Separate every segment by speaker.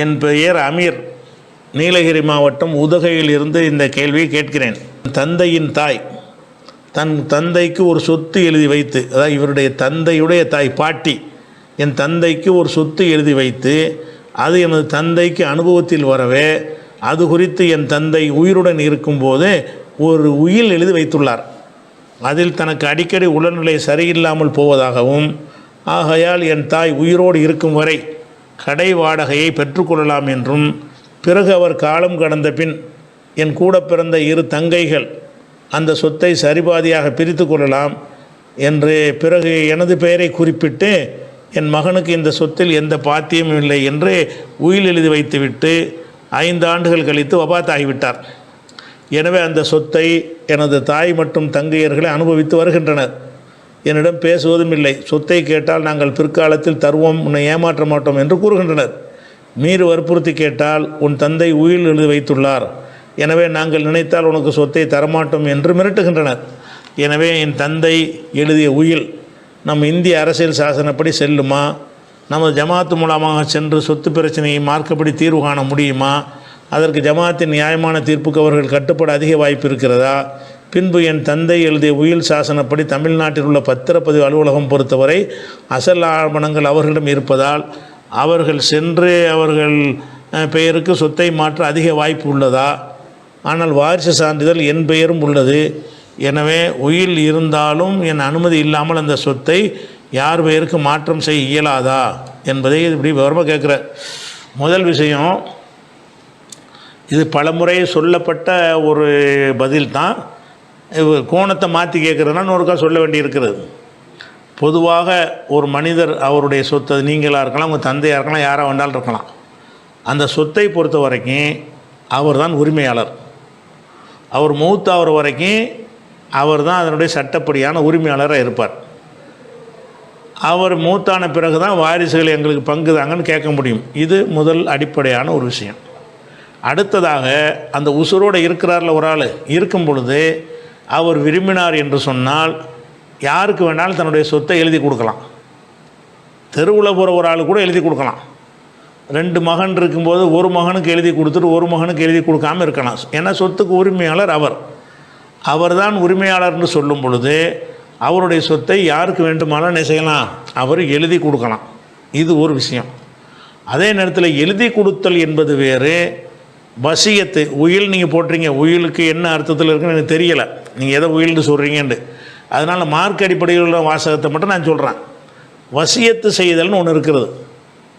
Speaker 1: என் பெயர் அமீர். நீலகிரி மாவட்டம் உதகையில் இருந்து இந்த கேள்வியை கேட்கிறேன். தந்தையின் தாய். தன் தந்தைக்கு ஒரு சொத்து எழுதி வைத்து அதாவது இவருடைய தந்தையுடைய தாய் பாட்டி என் தந்தைக்கு ஒரு சொத்து எழுதி வைத்து அது எனது தந்தைக்கு அனுபவத்தில் வரவே அது குறித்து என் தந்தை உயிருடன் இருக்கும்போது ஒரு உயில் எழுதி வைத்துள்ளார். அதில் தனக்கு அடிக்கடி உடல்நிலை சரியில்லாமல் போவதாகவும் ஆகையால் என் தாய் உயிரோடு இருக்கும் வரை கடை வாடகையை பெற்றுக்கொள்ளலாம் என்றும் பிறகு அவர் காலம் கடந்த பின் என் கூட பிறந்த இரு தங்கைகள் அந்த சொத்தை சரிபாதியாக பிரித்து கொள்ளலாம் என்று பிறகு எனது பெயரை குறிப்பிட்டு என் மகனுக்கு இந்த சொத்தில் எந்த பாத்தியமும் இல்லை என்று உயில் எழுதி வைத்துவிட்டு ஐந்து ஆண்டுகள் கழித்து வபாத்தாகிவிட்டார். எனவே அந்த சொத்தை எனது தாய் மற்றும் தங்கையர்களை அனுபவித்து வருகின்றனர். என்னிடம் பேசுவதும் இல்லை. சொத்தை கேட்டால் நாங்கள் பிற்காலத்தில் தருவோம் உன்னை ஏமாற்ற மாட்டோம் என்று கூறுகின்றனர். மீறு வற்புறுத்தி கேட்டால் உன் தந்தை உயில் எழுதி வைத்துள்ளார். எனவே நாங்கள் நினைத்தால் உனக்கு சொத்தை தரமாட்டோம் என்று மிரட்டுகின்றனர். எனவே என் தந்தை எழுதிய உயில் நம் இந்திய அரசியல் சாசனப்படி செல்லுமா? நமது ஜமாத்து மூலமாக சென்று சொத்து பிரச்சனையை மார்க்கப்படி தீர்வு காண முடியுமா? அதற்கு ஜமாத்தின் நியாயமான தீர்ப்புக்கு அவர்கள் கட்டுப்பட அதிக வாய்ப்பு இருக்கிறதா? பின்பு என் தந்தை எழுதிய உயில் சாசனப்படி தமிழ்நாட்டில் உள்ள பத்திரப்பதிவு அலுவலகம் பொறுத்தவரை அசல் ஆவணங்கள் அவர்களிடம் இருப்பதால் அவர்கள் சென்று அவர்கள் பெயருக்கு சொத்தை மாற்ற அதிக வாய்ப்பு உள்ளதா? ஆனால் வாரிசு சான்றிதழ் என் பெயரும் உள்ளது. எனவே உயில் இருந்தாலும் என் அனுமதி இல்லாமல் அந்த சொத்தை யார் பெயருக்கு மாற்றம் செய்ய இயலாதா? என்பதை இப்படி விவரமாக கேட்குற. முதல் விஷயம் இது பலமுறை சொல்லப்பட்ட ஒரு பதில் தான். கோணத்தை மாற்றி கேட்குறதுனா இன்னொருக்கா சொல்ல வேண்டியிருக்கிறது. பொதுவாக ஒரு மனிதர் அவருடைய சொத்து நீங்களாக இருக்கலாம் உங்கள் தந்தையாக இருக்கலாம் யாராக வேண்டாலும் இருக்கலாம். அந்த சொத்தை பொறுத்த வரைக்கும் அவர் தான் உரிமையாளர். அவர் மூத்தாகிற வரைக்கும் அவர் தான் அதனுடைய சட்டப்படியான உரிமையாளராக இருப்பார். அவர் மூத்தான பிறகு தான் வாரிசுகள் எங்களுக்கு பங்கு தாங்கன்னு கேட்க முடியும். இது முதல் அடிப்படையான ஒரு விஷயம். அடுத்ததாக அந்த உசுரோடு இருக்கிறார்ல ஒரு ஆள். இருக்கும் பொழுது அவர் விரும்பினார் என்று சொன்னால் யாருக்கு வேணாலும் தன்னுடைய சொத்தை எழுதி கொடுக்கலாம். தெருவில் போகிற ஒரு ஆள் கூட எழுதி கொடுக்கலாம். ரெண்டு மகன் இருக்கும்போது ஒரு மகனுக்கு எழுதி கொடுத்துட்டு ஒரு மகனுக்கு எழுதி கொடுக்காம இருக்கலாம். ஏன்னா சொத்துக்கு உரிமையாளர் அவர். அவர் தான் உரிமையாளர்னு சொல்லும் பொழுது அவருடைய சொத்தை யாருக்கு வேண்டுமானாலும் என்ன செய்யலாம்? அவர் எழுதி கொடுக்கலாம். இது ஒரு விஷயம். அதே நேரத்தில் எழுதி கொடுத்தல் என்பது வேறு வசியத்து உயில் நீங்கள் போட்டுறீங்க உயிலுக்கு என்ன அர்த்தத்தில் இருக்குன்னு எனக்கு தெரியலை. நீங்கள் எதை உயில்னு சொல்கிறீங்கன்ட்டு அதனால் மார்க் அடிப்படையில் உள்ள வாசகத்தை மட்டும் நான் சொல்கிறேன் வசியத்து செய்தல்னு ஒன்று இருக்கிறது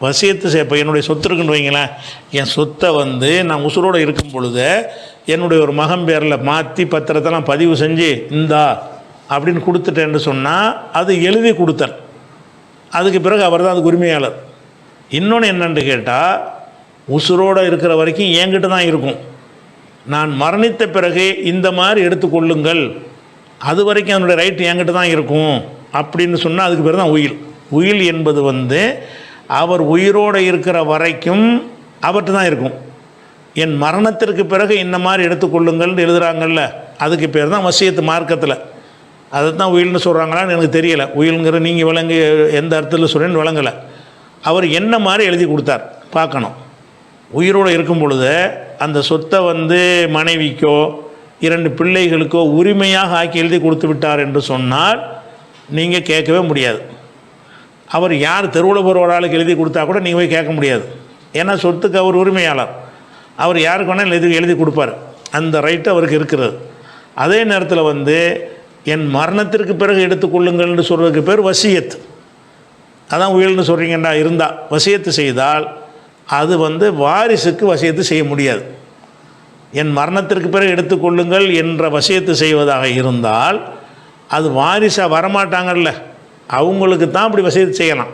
Speaker 1: வசியத்து செய் இப்போ என்னுடைய சொத்து இருக்குன்னு வைங்களேன். என் சொத்தை வந்து நான் உசுரோடு இருக்கும் பொழுது என்னுடைய ஒரு மகன் பேரில் மாற்றி பத்திரத்தெல்லாம் பதிவு செஞ்சு இந்தா அப்படின்னு கொடுத்துட்டேன்னு சொன்னால் அது எழுதி கொடுத்தல். அதுக்கு பிறகு அவர் தான் அதுக்கு உரிமையாளர். இன்னொன்று என்னென்னு கேட்டால் உசுரோடு இருக்கிற வரைக்கும் என்கிட்ட தான் இருக்கும். நான் மரணித்த பிறகு இந்த மாதிரி எடுத்துக்கொள்ளுங்கள். அது வரைக்கும் அதனுடைய ரைட் என்கிட்ட தான் இருக்கும். அப்படின்னு சொன்னால் அதுக்கு பேர் தான் உயில். உயில் என்பது வந்து அவர் உயிரோடு இருக்கிற வரைக்கும் அவர்கிட்ட தான் இருக்கும். என் மரணத்திற்கு பிறகு இந்த மாதிரி எடுத்துக்கொள்ளுங்கள்னு எழுதுகிறாங்கல்ல அதுக்கு பேர் தான் வசியத்து மார்க்கத்தில். அதை தான் உயில்னு சொல்கிறாங்களான்னு எனக்கு தெரியலை. உயில்ங்கிற நீங்கள் விளங்கு எந்த அர்த்தத்தில் சொல்கிறேன்னு விளங்கலை. அவர் என்ன மாதிரி எழுதி கொடுத்தார்? பார்க்கணும். உயிரோடு இருக்கும் பொழுது அந்த சொத்தை வந்து மனைவிக்கோ இரண்டு பிள்ளைகளுக்கோ உரிமையாக ஆக்கி எழுதி கொடுத்து விட்டார் என்று சொன்னால் நீங்கள் கேட்கவே முடியாது. அவர் யார் தெருவில் போகிற ஒரு ஆளுக்கு எழுதி கொடுத்தா கூட நீங்கள் போய் கேட்க முடியாது. ஏன்னா சொத்துக்கு அவர் உரிமையாளர். அவர் யாருக்கு வேணாலும் எழுதி எழுதி கொடுப்பார். அந்த ரைட்டு அவருக்கு இருக்கிறது. அதே நேரத்தில் வந்து என் மரணத்திற்கு பிறகு எடுத்துக்கொள்ளுங்கள்னு சொல்கிறதுக்கு பேர் வசியத். அதான் உயில்னு சொல்கிறீங்கண்டா இருந்தால் வசியத்து செய்தால் அது வந்து வாரிசுக்கு வசியத்து செய்ய முடியாது. என் மரணத்திற்கு பிறகு எடுத்துக்கொள்ளுங்கள் என்ற வசியத்து செய்வதாக இருந்தால் அது வாரிசாக வரமாட்டாங்கல்ல. அவங்களுக்கு தான் இப்படி வசதி செய்யலாம்.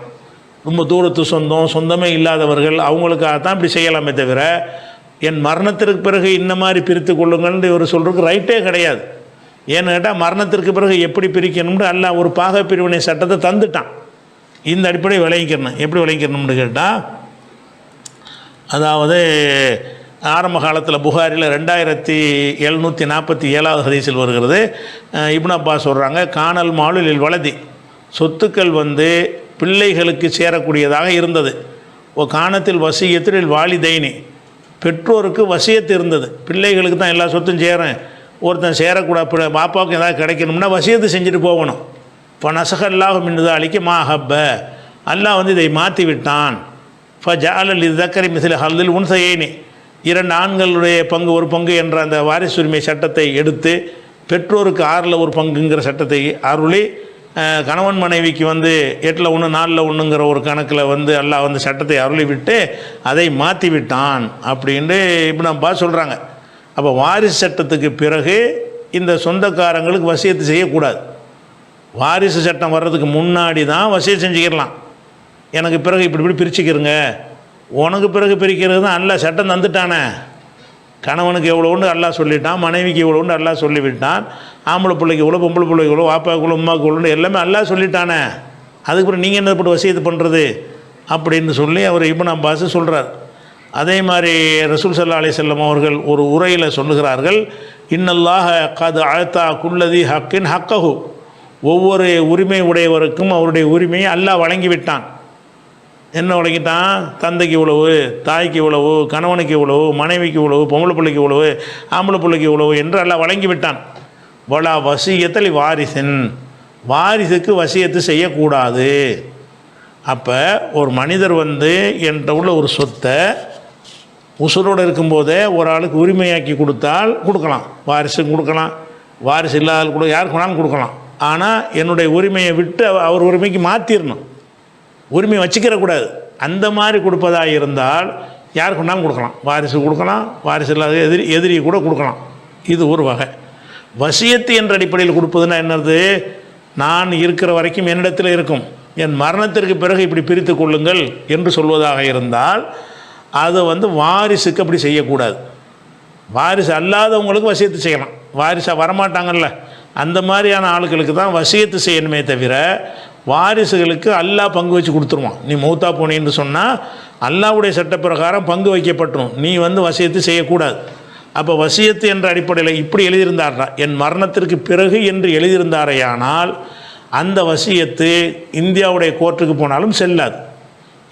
Speaker 1: ரொம்ப தூரத்து சொந்தம் சொந்தமே இல்லாதவர்கள் அவங்களுக்காக தான் இப்படி செய்யலாமே தவிர என் மரணத்திற்கு பிறகு இந்த மாதிரி பிரித்து கொள்ளுங்கள்னு இவர் சொல்கிறதுக்கு ரைட்டே கிடையாது. ஏன்னு கேட்டால் மரணத்திற்கு பிறகு எப்படி பிரிக்கணும்னு அல்ல ஒரு பாக பிரிவினை சட்டத்தை தந்துட்டான். இந்த அடிப்படையை விளைவிக்கணும் எப்படி விளைவிக்கணும்னு கேட்டால் அதாவது ஆரம்ப காலத்தில் புகாரில் ரெண்டாயிரத்தி எழுநூற்றி நாற்பத்தி ஏழாவது ஹதீஸில் வருகிறது. அஹ் இப்னு சொல்கிறாங்க காணல் மாலுலில் வலதி. சொத்துக்கள் வந்து பிள்ளைகளுக்கு சேரக்கூடியதாக இருந்தது. ஓ காணத்தில் வசியத்தில் வாலிதைனி. பெற்றோருக்கு வசியத்து இருந்தது. பிள்ளைகளுக்கு தான் எல்லா சொத்தும் சேரேன். ஒருத்தன் சேரக்கூடாது பாப்பாவுக்கு ஏதாவது கிடைக்கணும்னா வசியத்து செஞ்சுட்டு போகணும். இப்போ நசகல்லாஹ் மின்னது அழிக்க மா ஹப்ப. அல்லாஹ் வந்து இதை மாற்றி விட்டான் ஃப ஜாலல் இது தக்கரை மிசில் ஹல்தில் உன்சையேனி இரண்டு ஆண்களுடைய பங்கு ஒரு பங்கு என்ற அந்த வாரிசுரிமை சட்டத்தை எடுத்து பெற்றோருக்கு ஆறில் ஒரு பங்குங்கிற சட்டத்தை அருளி கணவன் மனைவிக்கு வந்து எட்டில் ஒன்று நாலில் ஒன்றுங்கிற ஒரு கணக்கில் வந்து அல்லாஹ் வந்து சட்டத்தை அருளி விட்டு அதை மாற்றி விட்டான் அப்படின்ட்டு இப்போ நம்ம சொல்கிறாங்க அப்போ வாரிசு சட்டத்துக்கு பிறகு இந்த சொந்தக்காரங்களுக்கு வசியத்து செய்யக்கூடாது. வாரிசு சட்டம் வர்றதுக்கு முன்னாடி தான் வசியம் செஞ்சுக்கிடலாம். எனக்கு பிறகு இப்படி இப்படி பிரிச்சுக்கிறங்க. உனக்கு பிறகு பிரிக்கிறது தான் அல்ல சட்டம் தந்துட்டானே. கணவனுக்கு இவ்வளோன்னு அல்லா சொல்லிட்டான் மனைவிக்கு இவ்வளோன்னு எல்லாம் சொல்லிவிட்டான். ஆம்பளை பிள்ளைக்கு இவ்வளோ பொம்பளை பிள்ளைக்கு இவ்வளோ வாப்பாக்கு இவ்வளோ உமாவுக்கு இவ்வளோ எல்லாமே அல்லா சொல்லிட்டானே. அதுக்கப்புறம் நீங்கள் என்ன போட்டு வசியத்து பண்ணுறது அப்படின்னு சொல்லி அவர் இப்னு அப்பாஸ் சொல்கிறார் அதே மாதிரி ரசூல் சல்லா அலி செல்லம் அவர்கள் ஒரு உரையில் சொல்லுகிறார்கள் இன்னல்லாக கது அழுத்தா குல்லதி ஹக்கின் ஹக்கஹு. ஒவ்வொரு உரிமை உடையவருக்கும் அவருடைய உரிமையை அல்லாஹ் வழங்கிவிட்டான். என்ன உழைக்கிட்டான் தந்தைக்கு இவ்வளவு தாய்க்கு இவ்வளவு கணவனுக்கு இவ்வளவு மனைவிக்கு இவ்வளவு பொம்பளை பிள்ளைக்கு இவ்வளவு ஆம்பளை பிள்ளைக்கு இவ்வளவு என்று எல்லாம் வழங்கி விட்டான். வலா வசியத்தல் வாரிசன். வாரிசுக்கு வசியத்து செய்யக்கூடாது. அப்போ ஒரு மனிதர் வந்து என்கிட்ட உள்ள ஒரு சொத்தை உசுரோடு இருக்கும்போதே ஒரு ஆளுக்கு உரிமையாக்கி கொடுத்தால் கொடுக்கலாம். வாரிசுக்கு கொடுக்கலாம். வாரிசு இல்லாத கூட யாருக்கு வேணாலும் கொடுக்கலாம். ஆனால் என்னுடைய உரிமையை விட்டு அவ- அவர் உரிமைக்கு மாற்றிடணும் உரிமை வச்சுக்கிறக்கூடாது. அந்த மாதிரி கொடுப்பதாக இருந்தால் யாருக்கு கொண்டாலும் கொடுக்கலாம். வாரிசு கொடுக்கலாம் வாரிசு இல்லாத எதிரி எதிரி கூட கொடுக்கலாம். இது ஒரு வகை. வசியத்து என்ற அடிப்படையில் கொடுப்பதுன்னா என்னது? நான் இருக்கிற வரைக்கும் என்னிடத்தில் இருக்கும். என் மரணத்திற்கு பிறகு இப்படி பிரித்து கொள்ளுங்கள் என்று சொல்வதாக இருந்தால் அதை வந்து வாரிசுக்கு அப்படி செய்யக்கூடாது. வாரிசு அல்லாதவங்களுக்கு வசியத்து செய்யலாம். வாரிசாக வரமாட்டாங்கல்ல. அந்த மாதிரியான ஆளுகளுக்கு தான் வசியத்து செய்யணுமே தவிர வாரிசுகளுக்கு அல்லாஹ் பங்கு வச்சு கொடுத்துருவான். நீ மௌத்தா போனேன்னு சொன்னால் அல்லாவுடைய சட்டப்பிரகாரம் பங்கு வைக்கப்பட்டுரும். நீ வந்து வசியத்து செய்யக்கூடாது. அப்போ வசியத்து என்ற அடிப்படையில் இப்படி எழுதியிருந்தாரா என் மரணத்திற்கு பிறகு என்று எழுதியிருந்தாரையானால் அந்த வசியத்து இந்தியாவுடைய கோர்ட்டுக்கு போனாலும் செல்லாது.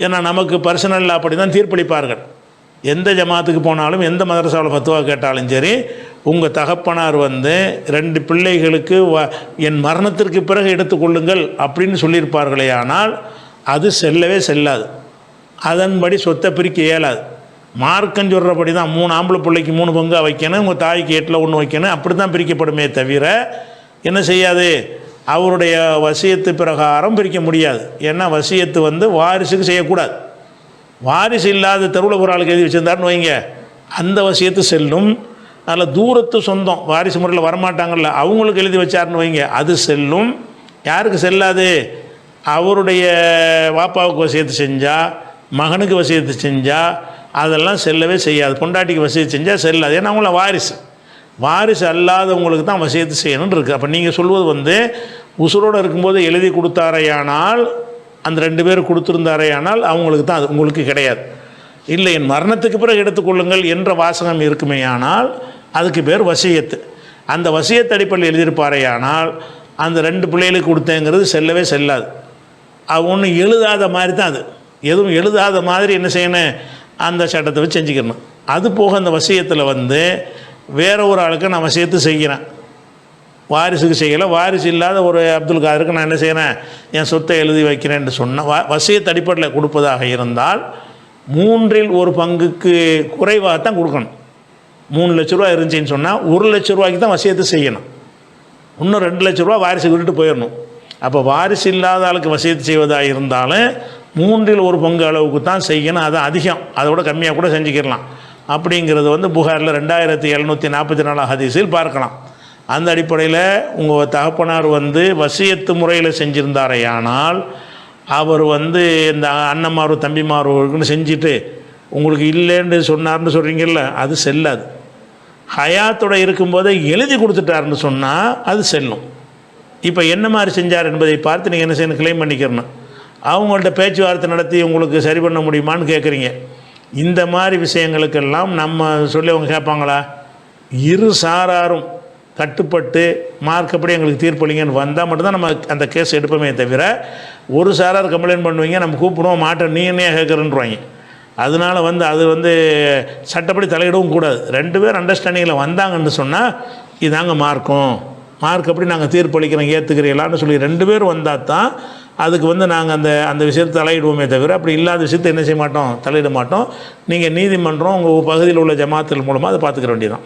Speaker 1: ஏன்னா நமக்கு பர்சனல் அப்படி தான் தீர்ப்பளிப்பார்கள். எந்த ஜமாத்துக்கு போனாலும் எந்த மதரசாவில் ஃபத்துவா கேட்டாலும் சரி உங்கள் தகப்பனார் வந்து ரெண்டு பிள்ளைகளுக்கு வ என் மரணத்திற்கு பிறகு எடுத்துக்கொள்ளுங்கள் அப்படின்னு சொல்லியிருப்பார்களே ஆனால் அது செல்லவே செல்லாது. அதன்படி சொத்தை பிரிக்க இயலாது. மார்க்கம் சொல்கிறபடி தான் மூணு ஆம்பளை பிள்ளைக்கு மூணு பங்காக வைக்கணும் உங்கள் தாய்க்கு எட்டில் ஒன்று வைக்கணும் அப்படி தான் பிரிக்கப்படுமே தவிர என்ன செய்யாது? அவருடைய வசியத்து பிரகாரம் பிரிக்க முடியாது. ஏன்னா வசியத்து வந்து வாரிசுக்கு செய்யக்கூடாது. வாரிசு இல்லாத தெருவில் ஒரு ஆளுக்கு எழுதி வச்சுருந்தாருன்னு வைங்க. அந்த வசியத்து செல்லும். அதில் தூரத்து சொந்தம். வாரிசு முறையில் வரமாட்டாங்கல்ல. அவங்களுக்கு எழுதி வச்சாருன்னு வைங்க. அது செல்லும். யாருக்கு செல்லாது? அவருடைய வாப்பாவுக்கு வசியத்து செஞ்சால் மகனுக்கு வசியத்து செஞ்சால் அதெல்லாம் செல்லவே செய்யாது. பொண்டாட்டிக்கு வசியத்து செஞ்சால் செல்லாது. ஏன்னா அவங்கள வாரிசு. வாரிசு அல்லாதவங்களுக்கு தான் வசியத்து செய்யணும்னு இருக்குது அப்போ நீங்கள் சொல்வது வந்து உசுரோடு இருக்கும்போது எழுதி கொடுத்தாரையானால் அந்த ரெண்டு பேர் கொடுத்துருந்தாரே ஆனால் அவங்களுக்கு தான் அது உங்களுக்கு கிடையாது. இல்லை என் மரணத்துக்கு பிறகு எடுத்துக்கொள்ளுங்கள் என்ற வாசகம் இருக்குமேயானால் அதுக்கு பேர் வசியத்து. அந்த வசியத்து அடிப்படையில் எழுதியிருப்பாரேயானால் அந்த ரெண்டு பிள்ளைகளுக்கு கொடுத்தேங்கிறது செல்லவே செல்லாது. அது ஒன்றும் எழுதாத மாதிரி தான் அது. எதுவும் எழுதாத மாதிரி என்ன செய்யணும்? அந்த சட்டத்தை வச்சு செஞ்சுக்கணும். அது போக அந்த வசியத்தில் வந்து வேற ஒரு ஆளுக்கு நான் வசியத்து செய்கிறேன். வாரிசுக்கு செய்யலை. வாரிசு இல்லாத ஒரு அப்துல் காதருக்கு நான் என்ன செய்கிறேன் என் சொத்தை எழுதி வைக்கிறேன்னு சொன்னேன் வ வசியத்து அடிப்படையில் கொடுப்பதாக இருந்தால் மூன்றில் ஒரு பங்குக்கு குறைவாக தான் கொடுக்கணும். மூணு லட்ச ரூபா இருந்துச்சின்னு சொன்னால் ஒரு லட்ச ரூபாய்க்கு தான் வசியத்தை செய்யணும். இன்னும் ரெண்டு லட்ச ரூபா வாரிசு விட்டுட்டு போயிடணும். அப்போ வாரிசு இல்லாத ஆளுக்கு வசியத்தை செய்வதாக இருந்தாலும் மூன்றில் ஒரு பங்கு அளவுக்கு தான் செய்யணும். அது அதிகம். அதை விட கம்மியாக கூட செஞ்சுக்கிடலாம். அப்படிங்கிறது வந்து புகாரில் ரெண்டாயிரத்தி எழுநூற்றி நாற்பத்தி நாலாம் ஹதீஸில் பார்க்கலாம். அந்த அடிப்படையில் உங்கள் தகப்பனார் வந்து வசியத்து முறையில் செஞ்சிருந்தாரையானால் அவர் வந்து இந்த அண்ணன்மாரு தம்பிமாருக்குன்னு செஞ்சுட்டு உங்களுக்கு இல்லைன்னு சொன்னார்னு சொல்கிறீங்கல்ல அது செல்லாது. ஹயாத்தோட இருக்கும்போதே எழுதி கொடுத்துட்டாருன்னு சொன்னால் அது செல்லும். இப்போ என்ன மாதிரி செஞ்சார் என்பதை பார்த்து நீங்கள் என்ன செய்யணும் கிளைம் பண்ணிக்கிறணும். அவங்கள்ட்ட பேச்சுவார்த்தை நடத்தி உங்களுக்கு சரி பண்ண முடியுமான்னு கேட்குறீங்க இந்த மாதிரி விஷயங்களுக்கெல்லாம் நம்ம சொல்லி அவங்க கேட்பாங்களா? இரு சாராரும் கட்டுப்பட்டு மார்க்கப்படி எங்களுக்கு தீர்ப்பளிங்கன்னு வந்தால் மட்டும்தான் நம்ம அந்த கேஸ் எடுப்போமே தவிர ஒரு சாரார் கம்ப்ளைண்ட் பண்ணுவீங்க நம்ம கூப்பிடுவோம் மாட்டோம் நீ என்ன கேட்குறேன்றாங்க அதனால் வந்து அது வந்து சட்டப்படி தலையிடவும் கூடாது. ரெண்டு பேர் அண்டர்ஸ்டாண்டிங்கில் வந்தாங்கன்னு சொன்னால் இதாங்க மார்க்கும். மார்க் அப்படி நாங்கள் தீர்ப்பளிக்கிறோம் ஏற்றுக்கிறீங்களான்னு சொல்லி ரெண்டு பேர் வந்தால் தான் அதுக்கு வந்து நாங்கள் அந்த அந்த விஷயத்தை தலையிடுவோமே தவிர அப்படி இல்லாத விஷயத்தை என்ன செய்ய மாட்டோம் தலையிட மாட்டோம். நீங்கள் நீதிமன்றம் உங்கள் பகுதியில் உள்ள ஜமாத்துகள் மூலமாக அதை பார்த்துக்கிற வேண்டியதான்